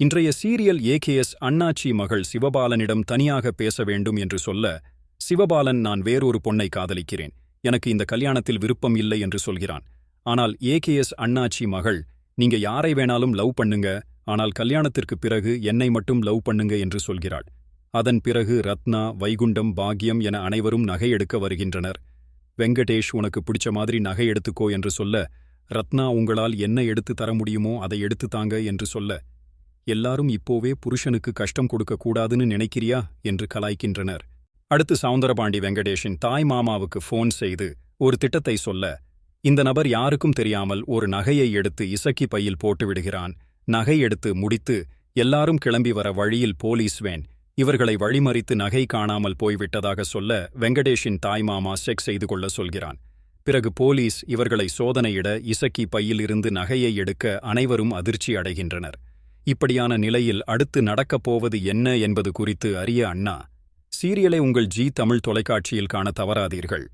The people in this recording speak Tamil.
இன்றைய சீரியல் ஏகேஎஸ் அண்ணாச்சி மகள் சிவபாலனிடம் தனியாக பேச வேண்டும் என்று சொல்ல சிவபாலன் நான் வேறொரு பொண்ணை காதலிக்கிறேன். எனக்கு இந்த கல்யாணத்தில் விருப்பம் இல்லை என்று சொல்கிறான். ஆனால் ஏகேஎஸ் அண்ணாச்சி மகள் நீங்க யாரை வேணாலும் லவ் பண்ணுங்க. ஆனால் கல்யாணத்திற்கு பிறகு என்னை மட்டும் லவ் பண்ணுங்க என்று சொல்கிறாள். அதன் பிறகு ரத்னா வைகுண்டம் பாக்யம் என அனைவரும் நகை எடுக்க வருகின்றனர். வெங்கடேஷ் உனக்கு பிடிச்ச மாதிரி நகை எடுத்துக்கோ என்று சொல்ல ரத்னா உங்களால் என்ன எடுத்து தர முடியுமோ அதை எடுத்து தாங்க என்று சொல்ல எல்லாரும் இப்போவே புருஷனுக்கு கஷ்டம் கொடுக்க கூடாதுன்னு நினைக்கிறியா? என்று கலாய்க்கின்றனர். அடுத்து சவுந்தரபாண்டி வெங்கடேஷின் தாய் மாமாவுக்கு ஃபோன் செய்து ஒரு திட்டத்தை சொல்ல இந்த நபர் யாருக்கும் தெரியாமல் ஒரு நகையை எடுத்து இசக்கி பையில் போட்டு விடுகிறான். நகை எடுத்து முடித்து எல்லாரும் கிளம்பி வர வழியில் போலீஸ் வேன். இவர்களை வழிமறித்து நகை காணாமல் போய்விட்டதாக சொல்ல வெங்கடேஷின் தாய் மாமா செக் செய்து கொள்ள சொல்கிறான். பிறகு போலீஸ் இவர்களை சோதனையிட இசக்கி பையில் இருந்து நகையை எடுக்க அனைவரும் அதிர்ச்சி அடைகின்றனர். இப்படியான நிலையில் அடுத்து நடக்கப் போவது என்ன என்பது குறித்து அறிய அண்ணா சீரியலை உங்கள் ஜி தமிழ் தொலைக்காட்சியில் காண தவறாதீர்கள்.